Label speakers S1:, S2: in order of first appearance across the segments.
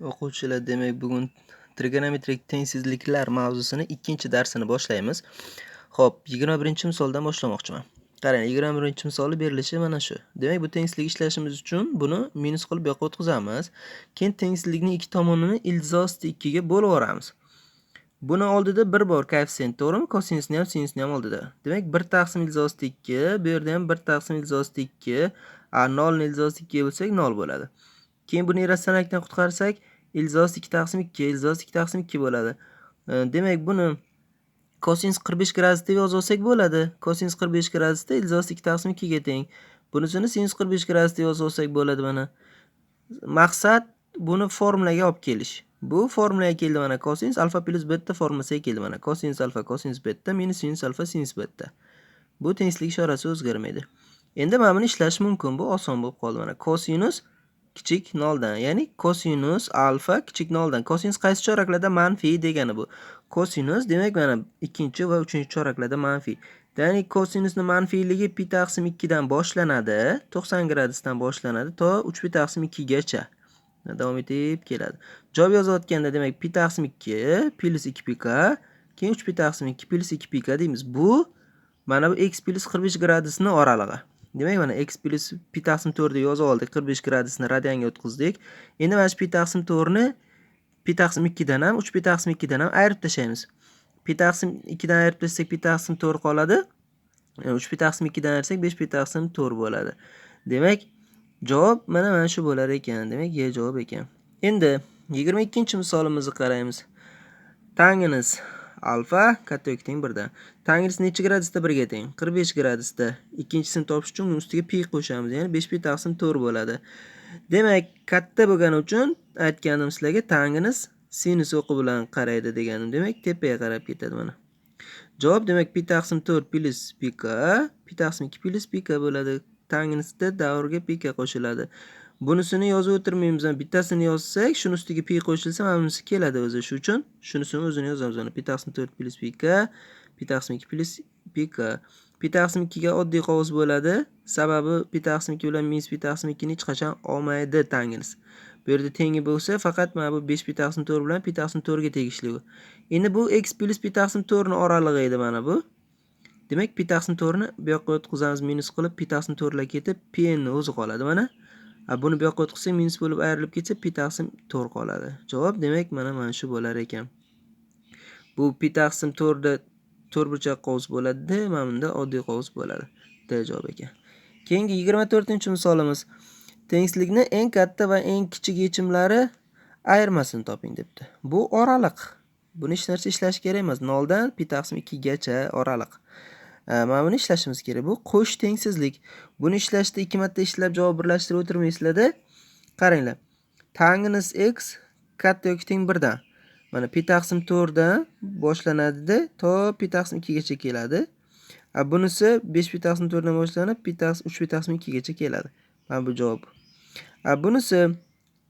S1: O'quvchilar, demak, bugun trigonometrik tengsizliklar mavzusini ikkinchi darsini boshlaymiz. Xo'p, 21 misoldan boshlamoqchiman. Qarang, 21 misoli berilishi mana shu. Demak, bu tengsizlik ishlashimiz uchun buni minus qilib bu yoqqa o'tkazamiz. Keyin tengsizlikning ikki tomonini ildizosti 2 ga bo'lib yuboramiz. Buni oldida bir bor koeffitsient, to'g'rimi? Kosinusni ham, sinusni ham oldida. Demak, 1 taqsim ildizosti 2, bu yerda ham 1 taqsim ildizosti 2, a 0 ildizosti 2 bo'lsak 0 bo'ladi. Keyin buni irratsionallikdan qutqarsak, ildizosi 2 taqsim 2, ildizosi 2 taqsim 2 bo'ladi. Demak, buni kosinus 45 gradus deb yozib olsak bo'ladi. Kosinus 45 gradusda ildizosi 2 taqsim 2 ga teng. Bunisini sinus 45 gradus deb yozib olsak bo'ladi mana. Maqsad buni formulaga olib kelish. Bu formulaga keldi mana kosinus alfa plyus beta formulasiga keldi mana. Kosinus alfa kosinus beta minus sinus alfa sinus beta. Bu tenglik ishorasi o'zgarmaydi. Endi mana buni ishlash mumkin. Bu oson bo'lib qoldi mana. Kosinus kichik 0 dan, ya'ni kosinus alfa kichik 0 dan. Kosinus qaysi choraklarda manfiy degani bu. Kosinus demak mana ikkinchi va uchinchi choraklarda manfiy. Ya'ni kosinusni manfiyligi pi taqsim 2 dan boshlanadi, 90 gradusdan boshlanadi to 3 pi taqsim 2 gacha davom etib keladi. Javob yozayotganda demak pi taqsim 2 plyus 2 pika, keyin 3 pi taqsim 2 plyus 2 pika deymiz. Bu mana bu x plus 45 gradusni oralig'i. Demak, mana x plyus pi taqsim 4 yozib oldik. 45 gradusni radianga o'tkazdik. Endi mana shu pi taqsim 4 ni pi taqsim 2 dan ham, 3 pi taqsim 2 dan ham ayirib tashlaymiz. Pi taqsim 2 dan ayirib tashlasak pi taqsim 4 qoladi. 3 pi taqsim 2 dan ayirsak 5 pi taqsim 4 bo'ladi. Demak, javob mana mana shu bo'lar ekan. Demak, Y javob ekan. Endi 22-misolimizni qaraymiz. Tangens alfa katta yoki teng 1 dan. Tangens necha gradusda 1 ga teng? 45 gradusda. Ikkinchisini topish uchun uni ustiga pi qo'shamiz, ya'ni 5 pi taqsim 4 bo'ladi. Demak, katta bo'lgani uchun aytganim sizlarga tangens sinus o'qi bilan qaraydi deganim. Demak, tepaga qarab ketadi mana. Javob demak pi taqsim 4 plus pika, pi taqsim 2 plus pika bo'ladi. Tangensda davrga pika qo'shiladi. Bunisini yozib o'tirmaymiz. Bittasini yozsak, shuni ustiga pi qo'shilsa, mana bunisi keladi o'zi. Shu uchun shunisini o'zini yozamiz. Pi taqsim 4 plus pika, pi taqsim 2 plus pika. Pi taqsim 2 ga oddiy qovus bo'ladi. Sababi pi taqsim 2 bilan minus pi taqsim 2 ni hech qachon olmaydi tangens. Bu yerda tengi bo'lsa, faqat mana bu 5 pi taqsim 4 bilan pi taqsim 4 ga tegishli bu. Endi bu x plus pi taqsim 4 ni oralig'i edi mana bu. Demak, pi taqsim 4 ni bu yoqqa o'tkazamiz minus qilib, pi taqsim 4 lar ketib, pni o'zi qoladi mana. Buni bu yoqqa o'tkazsak minus bo'lib ayrilib ketsa, pi taqsim 4 qoladi. Javob demak mana mana shu bo'lar ekan. Bu pi taqsim 4 da to'rt burchak qovus bo'ladi-da, mana bunda oddiy qovus bo'ladi. D javob ekan. Keyingi 24-misolimiz. Tengsizlikni eng katta va eng kichik yechimlari ayirmasini toping debdi. Bu oraliq. Buni hech narsa ishlash kerak emas. 0 dan pi taqsim 2 gacha oraliq. Mana buni ishlashimiz kerak. Bu qo'sh tengsizlik. Buni ishlashda ikki marta ishlab javob birlashtirib o'tirmaysizlar-da. Qaranglar. Tangens x katta yoki teng 1 dan. Mana pi taqsim 4 dan to pi taqsim 2 gacha keladi. A bunisi 5 pi taqsim 4 dan boshlanib, pi taqsim 3 pi taqsim 2 gacha keladi. Mana bu javob. A bunisi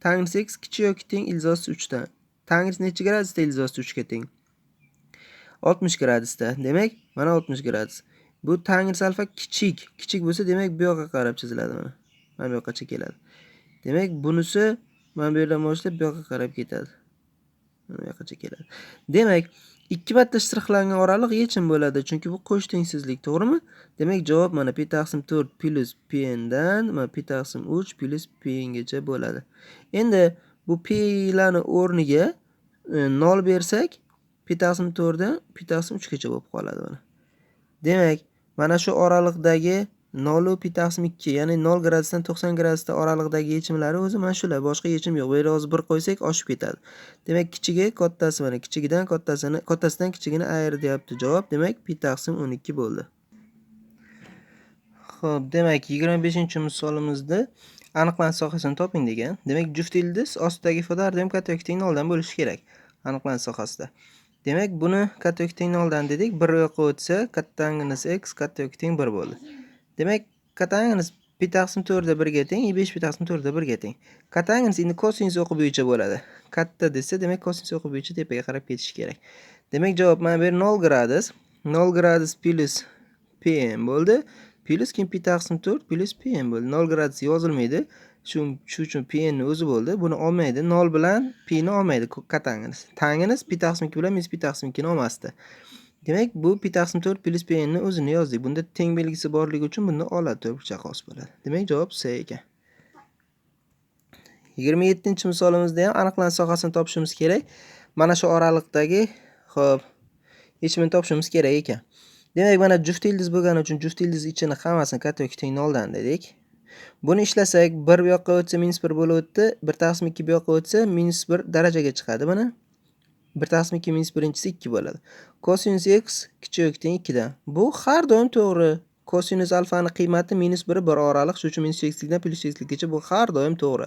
S1: tangens x kichik yoki teng ildizosi 3 dan. Tangens necha gradusda ildizosi 3 ga teng? 60 gradusda. Demak, mana 60 gradus. Bu tangens alfa kichik. Kichik bo'lsa, demak bu yoqqa qarab chiziladi mana. Mana bu yoqqacha keladi. Demak, bunisi mana bu yerdan boshlab bu yoqqa qarab ketadi. Mana bu yoqqacha keladi. Demak, ikki marta shtrixlangan oraliq yechim bo'ladi, chunki bu qo'sh tengsizlik, to'g'rimi? Demak, javob mana p taqsim 4 plus pn dan mana p taqsim 3 plus pn gacha bo'ladi. Endi bu p lani o'rniga e, 0 bersak, pi/4 dan pi/3 gacha bo'lib qoladi mana. Demak, mana shu oraliqdagi 0 pi taqsim 2, ya'ni 0 gradusdan 90 gradusda oraliqdagi yechimlari o'zi mana shular. Boshqa yechim yo'q. Bu yerga hozir 1 qo'ysak oshib ketadi. Demak, kichigi kattasi mana, kichigidan kattasini, kattasidan kichigini ayir deyapti javob. Demak, pi/12 bo'ldi. Xo'p, demak, 25-misolimizda aniqlanish sohasini toping degan. Demak, juft ildiz ostidagi ifodada har doim katta yoki teng 0 dan bo'lishi kerak. Aniqlanish sohasida. Demak, buni katta yoki teng 0 dan dedik. 1 yoqqa o'tsa, kattangens x katta yoki 1 bo'ldi. Demak, kattangens pi taqsim 4 da 1 ga teng, 5 pi taqsim 4 da 1 ga teng. Kattangens endi kosinus o'qi bo'yicha bo'ladi. Katta desa, demak kosinus o'qi bo'yicha tepaga qarab ketishi kerak. Demak, javob mana bu yer 0 gradus. 0 gradus plus pm bo'ldi. Plus keyin pi taqsim 4 plus pm bo'ldi. 0 gradus yozilmaydi. Shu uchun pni o'zi bo'ldi. Buni olmaydi. nol bilan P olmaydi katangimiz. Tangimiz pi taqsim ikki bilan minus pi taqsim ikkini olmasdi. Demak, bu pi taqsim to'rt plyus pni o'zini yozdik. Bunda teng belgisi borligi uchun bunda oladi to'rtburchak os bo'ladi. Demak, javob C ekan. 27-misolimizda ham aniqlanish sohasini topishimiz kerak. Mana shu oraliqdagi, ho'p yechimini topishimiz kerak ekan. Demak, mana juft ildiz bo'lgani uchun juft ildiz ichini hammasini katta yoki teng noldan dedik. Buni ishlasak 1 bu yoqqa o'tsa 1 bo'lib o'tdi. 1 taqsim 2 bu yoqqa o'tsa 1 darajaga chiqadi mana. 1 taqsim 2 minus birinchisi 2 bo'ladi. Kosinus x kichik teng 2 dan. Bu har doim to'g'ri. Kosinus alfani qiymati minus 1 bir oraliq, shuning uchun minus dan plyus xlikgacha bu har doim to'g'ri.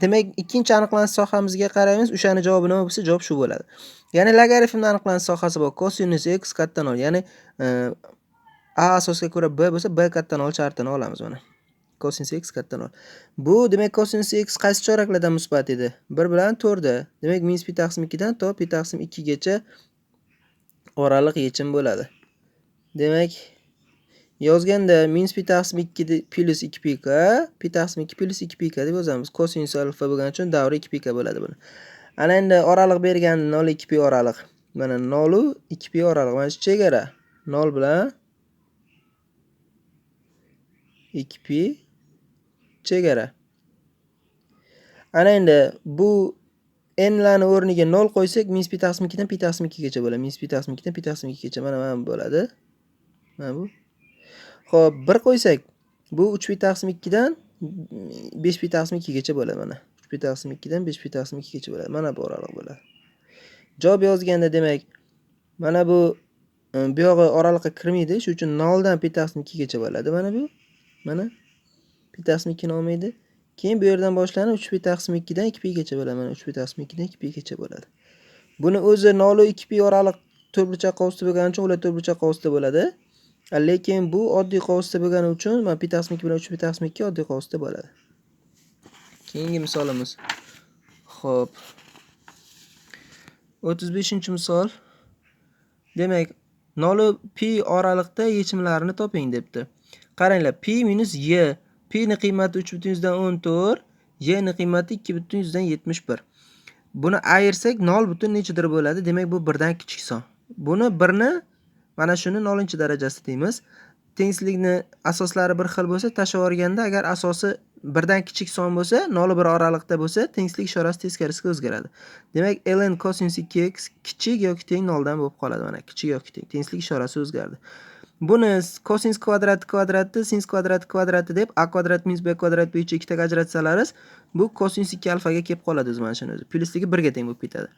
S1: Demak, ikkinchi aniqlanish sohamizga qaraymiz. O'shani javobi nima bo'lsa, javob shu bo'ladi. Ya'ni logaritmni aniqlanish sohasi bor. Kosinus x katta 0, ya'ni e, a asosga ko'ra b bo'lsa, b katta 0 shartini olamiz mana. Kosinus x katta 0. Bu demak kosinus x qaysi choraklardan musbat edi? 1 bilan 4 da. Demak, minus pi taqsim 2 dan to pi taqsim 2 gacha oraliq yechim bo'ladi. Demak, yozganda minus pi taqsim 2 plus 2 pika, pi taqsim 2 plus 2 pika deb yozamiz. Kosinus alfa bo'lgani uchun davri 2 pika bo'ladi buni. Ana endi oraliq bergan 0 2 pi oraliq. Mana 0 2 pi oraliq. Mana shu chegara 0 bilan 2 pi chegara. Ana endi bu n o'rniga 0 qo'ysak, minus pi taqsim 2 dan pi taqsim 2 gacha bo'ladi. Minus pi taqsim 2 dan pi taqsim 2 gacha mana mana bo'ladi. Mana bu. Xo'p, 1 qo'ysak, bu 3 pi taqsim 2 dan 5 pi taqsim 2 gacha bo'ladi mana. 3 pi taqsim 2 dan 5 pi taqsim 2 gacha bo'ladi. Mana bu oraliq bo'ladi. Javob yozganda demak, mana bu e, bu yog'i oraliqqa kirmaydi, shuning uchun 0 dan pi taqsim 2 gacha bo'ladi mana bu. Mana pi taqsim 2 ni olmaydi. Keyin bu yerdan boshlanib 3 pi taqsim 2 dan 2 pi gacha bo'ladi. Mana 3 pi taqsim 2 dan 2 pi gacha bo'ladi. Buni o'zi 0 2 pi oraliq to'rtburchak qovusda bo'lgani uchun ular to'rtburchak qovusda bo'ladi. Lekin bu oddiy qovusda bo'lgani uchun mana pi taqsim 2 bilan 3 pi taqsim 2 oddiy qovusda bo'ladi. Keyingi misolimiz. Xo'p. 35-misol. Demak, 0 pi oraliqda yechimlarini toping debdi. Qaranglar, pi minus y. Pi ni qiymati 3.14, y ni qiymati 2.71. Buni ayirsak 0 butun nechadir bo'ladi? Demak, bu 1 dan kichik son. Buni 1 ni mana shuni 0-darajasi deymiz. Tengsizlikni asoslari bir xil bo'lsa, tashlab yuborganda agar asosi 1 dan kichik son bo'lsa, 0 bir oraliqda bo'lsa, tengsizlik ishorasi teskarisiga o'zgaradi. Demak, ln cos 2x kichik yoki teng 0 dan bo'lib qoladi mana. Kichik yoki teng. Tengsizlik ishorasi o'zgardi. Buni kosinus kvadrati kvadrati, sinus kvadrati kvadrati deb a kvadrat minus b kvadrat bo'yicha ikkitaga ajratsalaringiz, bu kosinus 2 alfaga kelib qoladi o'zi mana shuni o'zi. Plyusligi 1 ga teng bo'lib ketadi.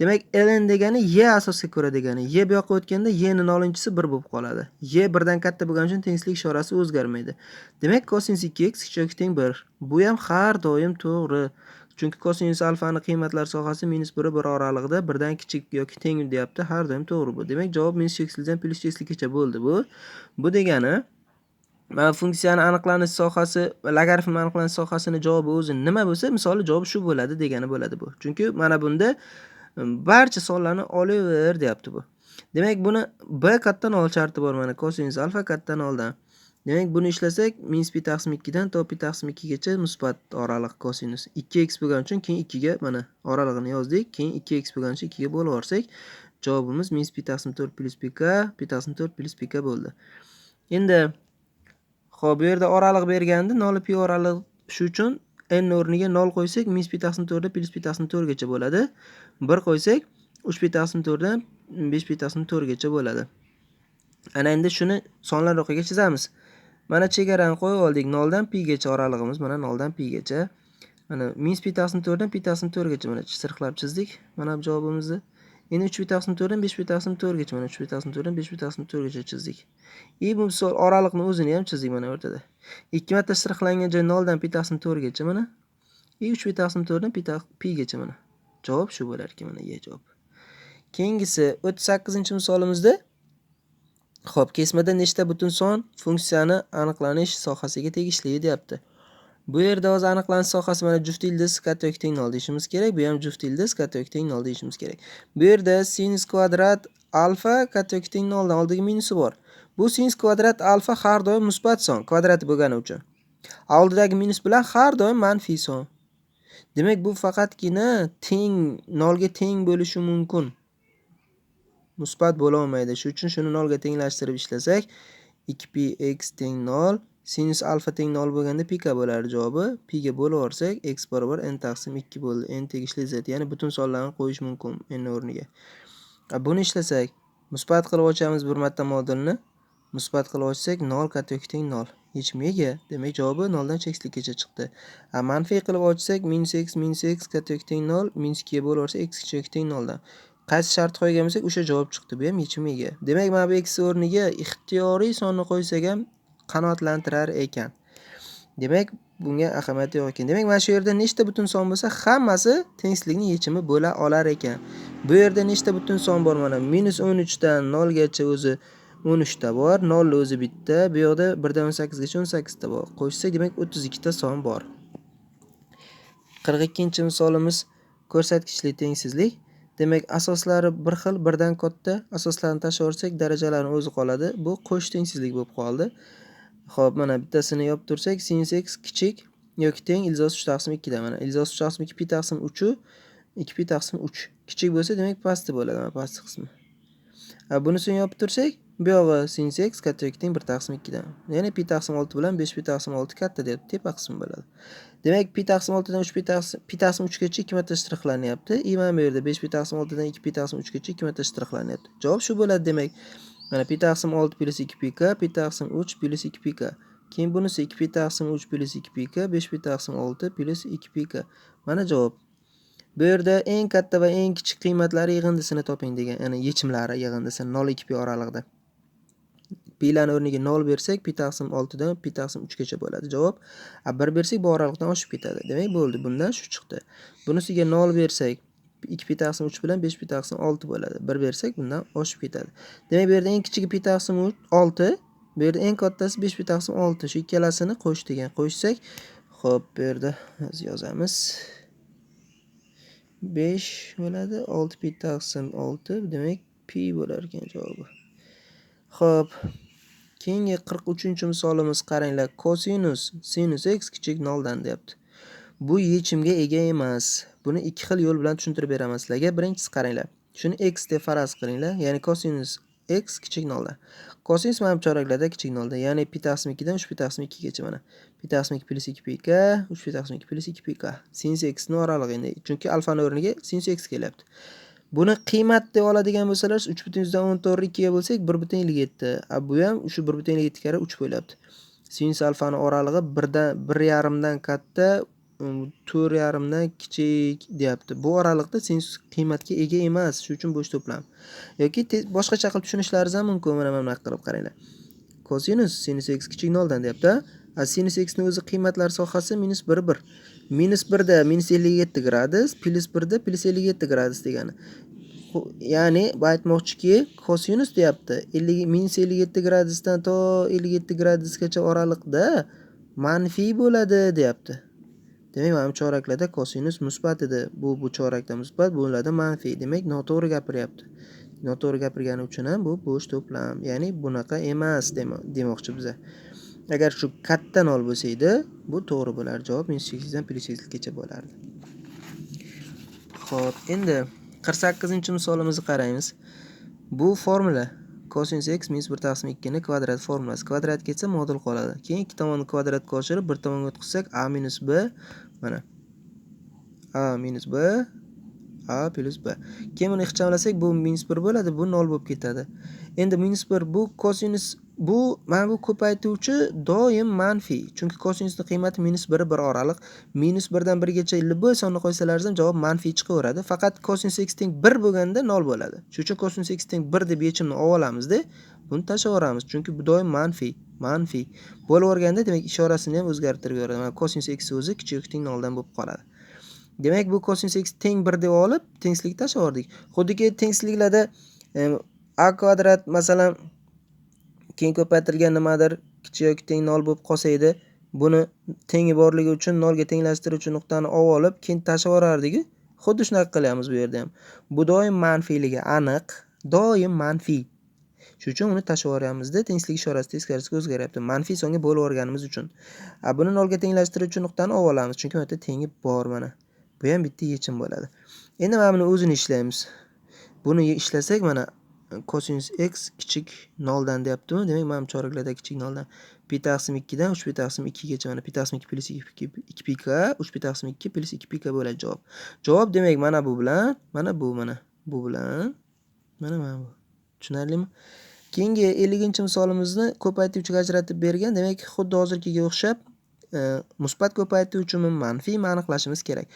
S1: Demak, ln degani y asosga ko'ra degani. Y bu yoqqa o'tganda y ning 0-chisi 1 bo'lib qoladi. Y 1 dan katta bo'lgani uchun tengsizlik ishorasi o'zgarmaydi. Demak, kosinus 2x kichik teng 1. Bu ham har doim to'g'ri. Chunki kosinus alfani qiymatlar sohasi minus 1 bir oralig'ida 1 dan kichik yoki teng deyapti, har doim to'g'ri bu. Demak, javob minus cheksizdan plyus xgacha bo'ldi bu. Bu degani mana funksiyani aniqlanish sohasi, logaritm aniqlanish sohasini javobi o'zi nima bo'lsa, misoli javob shu bo'ladi degani bo'ladi bu. Chunki mana bunda barcha sonlarni olaver deyapti bu. Demak, buni b katta nol sharti bor mana kosinus alfa katta 0 dan. Demak, buni ishlasak minus pi taqsim 2 dan to pi taqsim 2 gacha musbat oraliq kosinus 2x bo'lgani uchun keyin 2 ga mana oralig'ini yozdik. Keyin 2x bo'lgani uchun 2 ga bo'lib yuborsak, javobimiz minus pi taqsim 4 plus pika, pi taqsim 4 plus pika bo'ldi. Endi xo'p, bu yerda oraliq bergandi, 0 pi oraliq shu uchun n o'rniga 0 qo'ysak, minus pi taqsim 4 dan plus pi taqsim 4 gacha bo'ladi. 1 qo'ysak, 3 pi taqsim 4 dan 5 pi taqsim 4 gacha bo'ladi. Ana endi shuni sonlar ro'yiga chizamiz. Mana chegarani qo'yib oldik. 0 dan pi gacha oralig'imiz mana 0 dan pi gacha. Mana minus pi taqsim 4 dan pi taqsim 4 gacha mana sirqlab chizdik. Mana bu javobimizni. Endi 3 pi taqsim 4 dan 5 pi taqsim 4 gacha mana 3 pi taqsim 4 dan 5 pi taqsim 4 gacha chizdik. И bu misol oraliqni o'zini ham chizdik mana o'rtada. Ikki marta sirqlangan joy 0 dan pi taqsim 4 gacha mana. И 3 pi taqsim 4 dan pi mana. Javob shu bo'lar ekan mana Y javob. Keyingisi 38-misolimizda Xo'p, kesmada nechta butun son funksiyani aniqlanish sohasiga tegishli deyapti. Bu yerda hozir aniqlanish sohasi mana juft ildiz katta yoki teng 0 deyishimiz kerak. Bu ham juft ildiz katta yoki teng 0 deyishimiz kerak. Bu yerda sinus kvadrat alfa katta yoki teng 0 dan oldigi minusi bor. Bu sinus kvadrat alfa har doim musbat son kvadrati bo'lgani uchun. Oldidagi minus bilan har doim manfiy son. Demak, bu faqatgina teng, 0 ga teng bo'lishi mumkin. Musbat bo'la olmaydi. Shuning uchun shuni nolga tenglashtirib ishlasak, 2px teng 0, sinus alfa teng 0 bo'lganda pika bo'lardi javobi. Pi ga bo'lib yuborsak, x barobar n taqsim 2 bo'ldi. n tegishli z. Ya'ni butun sonlarni qo'yish mumkin n o'rniga. Buni ishlasak, musbat qilib ochamiz bir marta modulni. Musbat qilib ochsak 0 katta teng 0. Yechimga ega. Demak, javobi 0 dan cheksizlikkacha chiqdi. A manfiy qilib ochsak minus x minus x katta teng 0, minus 2 ga bo'lib yuborsa x kichik teng 0 dan. Qaysi shart qo'ygan bo'lsak, o'sha javob chiqdi. Bu ham yechimga ega. Demak, mana bu x o'rniga ixtiyoriy sonni qo'ysak ham qanoatlantirar ekan. Demak, bunga ahamiyati yo'q ekan. Demak, mana shu yerda nechta butun son bo'lsa, hammasi tengsizlikning yechimi bo'la olar ekan. Bu yerda nechta butun son bor mana? -13 dan 0 gacha o'zi 13 ta bor, 0 o'zi bitta, bu yoqda 1 dan 18 gacha 18 ta bor. Qo'shsak, demak 32 ta son bor. 42-misolimiz ko'rsatkichli tengsizlik. Demak, asoslari bir xil, birdan katta. Asoslarni tashlab darajalarni o'zi qoladi. Bu qo'sh tengsizlik bo'lib qoldi. Xo'p, mana bittasini yopib tursak, sin x kichik yoki teng ildiz 3 taqsim 2. Mana ildiz 3 taqsim 2 pi taqsim 3 ikki 2 pi taqsim 3. Kichik bo'lsa, demak pasti bo'ladi, mana pastki qismi. buni bunisini yopib tursak, bu yog'i sinus x katta yoki teng 1 taqsim 2 dan. Ya'ni pi taqsim 6 bilan 5 pi taqsim 6 katta deyapti, tepa qismi bo'ladi. Demak, pi taqsim 6 dan 3 pi taqsim pi taqsim 3 gacha 2 marta shtrixlanyapti. I mana bu yerda 5 pi taqsim 6 dan 2 pi taqsim 3 gacha 2 marta shtrixlanyapti. Javob shu bo'ladi demak. Mana pi taqsim 6 plyus 2 pi k, pi taqsim 3 plyus 2 pi k. Keyin bunisi ikki pi taqsim 3 plyus 2 pi k, 5 pi taqsim 6 plyus 2 pi k. Mana javob. Bu yerda eng katta va eng kichik qiymatlari yig'indisini toping degan, ya'ni yechimlari yig'indisi 0-2 pi oralig'ida Pilarni o'rniga 0 bersak, pi taqsim 6 dan pi taqsim 3 gacha bo'ladi. Javob. A 1 bersak, bu oraliqdan oshib ketadi. Demak, bo'ldi. Bundan shu chiqdi. Bunisiga 0 bersak, 2 pi taqsim 3 bilan 5 pi taqsim 6 bo'ladi. 1 bersak, bundan oshib ketadi. Demak, bu yerda eng kichigi pi taqsim 6, bu yerda eng kattasi 5 pi taqsim 6. Shu ikkalasini qo'sh degan. Qo'shsak, xo'p, bu yerda yozamiz. 5 bo'ladi. 6 pi taqsim 6, demak, pi bo'lar ekan javobi. Xo'p. Keyingi 43-misolimiz qaranglar. Kosinus sinus x kichik 0 dan deyapti. Bu yechimga ega emas. Buni ikki xil yo'l bilan tushuntirib beraman sizlarga. Birinchisi qaranglar. Shuni x deb faraz qilinglar. Ya'ni kosinus x kichik 0 dan. Kosinus mana bu choraklarda kichik 0 dan. Ya'ni pi taqsim 2 dan 3 pi taqsim 2 gacha mana. Pi taqsim 2 plus 2 pi 3 pi taqsim 2 plus 2 pi k. Sinus x ni oralig'i endi. Chunki alfani o'rniga sinus x kelyapti. Buni qiymat deb oladigan bo'lsalar 3.14 2 ga bo'lsak 1.57. A bu ham shu 1.57 karra 3 bo'lyapti. Sinus alfani oralig'i 1 dan 1.5 dan katta, um, 4.5 dan kichik deyapti. Bu oraliqda sinus qiymatga ega emas, shuning uchun bo'sh to'plam. Yoki boshqacha qilib tushunishlaringiz ham mumkin. Mana mana qilib qaranglar. Kosinus sinus x kichik 0 dan deyapti. A sinus x ni o'zi qiymatlar sohasi 1 1. Minus 1 da ellik 57 gradus, plyus 1 da ellik 57 gradus degani. Ya'ni bu aytmoqchiki, kosinus deyapti. 50 minus 57 gradusdan to 57 gradusgacha oraliqda manfiy bo'ladi deyapti. Demak, mana bu choraklarda kosinus musbat edi. Bu bu chorakda musbat, bularda manfiy. Demak, noto'g'ri gapiryapti. Noto'g'ri gapirgani uchun ham bu bo'sh to'plam. Ya'ni bunaqa emas demoqchi biza. Agar shu katta nol bo'lsa edi, bu to'g'ri bo'lar. Javob -8 dan +8 gacha bo'lardi. Xo'p, endi 48-misolimizni qaraymiz. Bu formula kosinus x minus 1 taqsim 2 ni kvadrat formulasi. Kvadrat ketsa modul qoladi. Keyin ikki tomonni kvadratga oshirib, bir tomonga o'tkazsak a minus b mana a minus b a plyus b. Keyin buni ixchamlasak bu minus 1 bo'ladi, bu nol bo'lib ketadi. Endi minus 1 bu kosinus bu mana bu ko'paytuvchi doim manfiy. Chunki kosinusning qiymati minus 1 bir oraliq. Minus 1 dan 1 gacha любой sonni qo'ysalaringiz ham javob manfiy chiqaveradi. Faqat kosinus x teng 1 bo'lganda nol bo'ladi. Shuning uchun kosinus x teng 1 deb yechimni olib olamizda, buni tashlaveramiz. Chunki bu doim manfiy, manfiy. Bo'laverganda demak ishorasini ham o'zgartirib yuboradi. Mana kosinus x o'zi kichik teng 0 dan bo'lib qoladi. Demak, bu kosinus x teng 1 deb olib, tengsizlikni yubordik Xuddiki tengsizliklarda a kvadrat masalan keyin ko'paytirilgan nimadir kichik yoki teng nol bo'lib qolsa edi, buni tengi borligi uchun nolga tenglashtiruvchi nuqtani olib olib, keyin tashlab yuborardik-ku. Xuddi shunaqa qilyapmiz bu yerda ham. Bu doim manfiyligi aniq, doim manfiy. Shuning uchun uni tashlab yuboryapmizda, tengsizlik ishorasi teskarisiga o'zgaryapti. Manfiy songa bo'lib yuborganimiz uchun. A buni nolga tenglashtiruvchi nuqtani olib olamiz, chunki bu yerda tengi bor mana. Bu ham bitta yechim bo'ladi. Endi mana buni o'zini ishlaymiz. Buni ishlasak mana kosinus x kichik 0 dan deyaptimi? Demak, mana bu choraklarda kichik 0 dan pi taqsim 2 dan 3 pi taqsim 2 gacha mana pi taqsim 2 plyus 2 2 pika 3 pi taqsim 2 plyus 2 pika bo'ladi javob. Javob demak mana bu bilan, mana bu mana. Bu bilan mana mana bu. Tushunarlimi? Keyingi 50-misolimizni ko'paytiruvchiga ajratib bergan. Demak, xuddi hozirgiga o'xshab e, musbat ko'paytiruvchimi, manfiymi aniqlashimiz kerak.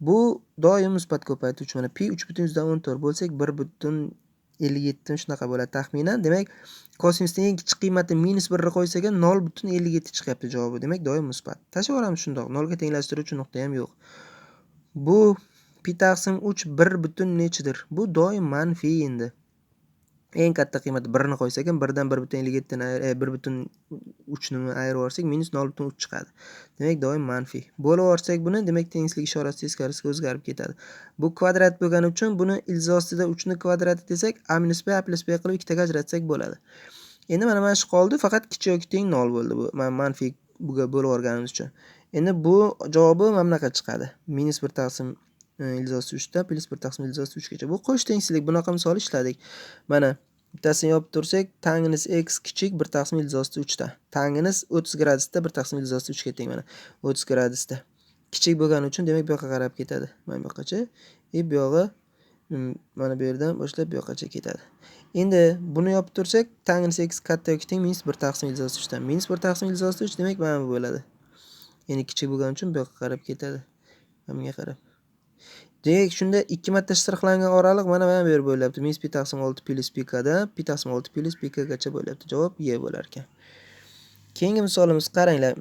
S1: Bu doim musbat ko'paytiruvchi. Mana pi 3.14 bo'lsak 1.57 shunaqa bo'ladi taxminan. Demak, kosinusning eng kichik qiymati -1 ni qo'ysak ham 0.57 chiqyapti javobi. Demak, doim musbat. Tashlab yuboramiz shundoq. 0 ga tenglashtiruvchi nuqta ham yo'q. Bu pi taqsim 3 1 butun nechidir? Bu doim manfiy endi. Eng katta qiymat 1 ni qo'ysak ham 1 dan 1.57 ni 1.3 ni ayirib yuborsak -0.3 chiqadi. Demak, doim manfiy. Bo'lib yuborsak buni, demak, tengsizlik ishorasi teskarisiga o'zgarib ketadi. Bu kvadrat bo'lgani uchun buni ildiz ostida 3 kvadrati desak, a minus b a plus b qilib ikkitaga ajratsak bo'ladi. Endi mana mana shu qoldi, faqat kichik yoki teng 0 bo'ldi bu. Manfiy buga bo'lib yuborganimiz uchun. Endi bu javobi mana bunaqa chiqadi. -1 taqsim ildiz osti 3 plyus 1 taqsim ildiz osti 3 gacha. Bu qo'sh tengsizlik. Bunaqa misol ishladik. Mana bittasini yopib tursak, tanginus x kichik 1 taqsim ildiz osti 3 dan. Tanginus 30 gradusda 1 taqsim ildiz osti 3 ga teng mana. 30 gradusda. Kichik bo'lgani uchun demak bu yoqqa qarab ketadi. Mana bu yoqqacha. и bu yog'i mana bu yerdan boshlab bu yoqqacha ketadi. Endi buni yopib tursak, tanginus x katta yoki teng -1 taqsim ildiz osti 3 dan. -1 taqsim ildiz osti 3 demak mana bu bo'ladi. Endi kichik bo'lgani uchun bu yoqqa qarab ketadi. Mana bunga qarab. Demak, shunda 2 marta shtrixlangan oraliq mana mana bu yer bo'lyapti. -pi taqsim 6 plyus pikadan pi taqsim 6 plyus pikagacha bo'lyapti. Javob E bo'lar ekan. Keyingi misolimiz qaranglar.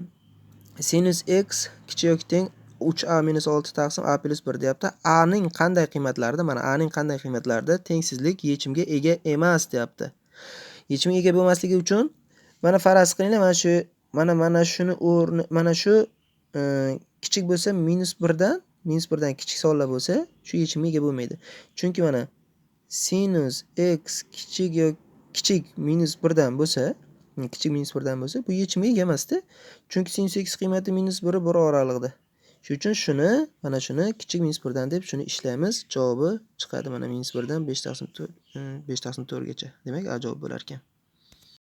S1: Sinus x kichik yoki teng 3a minus 6 taqsim a plus 1 deyapti. a ning qanday qiymatlarida, mana a ning qanday qiymatlarida tengsizlik yechimga ega emas deyapti. Yechimga ega bo'lmasligi uchun mana faraz qilinglar, mana shu mana mana shuni o'rni mana shu e, kichik bo'lsa -1 dan -1 dan kichik sonlar bo'lsa, shu yechimga ega bo'lmaydi. Chunki mana sinus x kichik yo kichik -1 dan bo'lsa, hmm, kichik -1 dan bo'lsa, bu yechimga ega emasda. Chunki sinus x qiymati -1 1 oraliqda. Shuning uchun shuni, mana shuni kichik -1 dan deb shuni ishlaymiz. Javobi chiqadi mana -1 dan 5 taqsim 5 hmm, taqsim 4 gacha. Demak, A javob bo'lar ekan.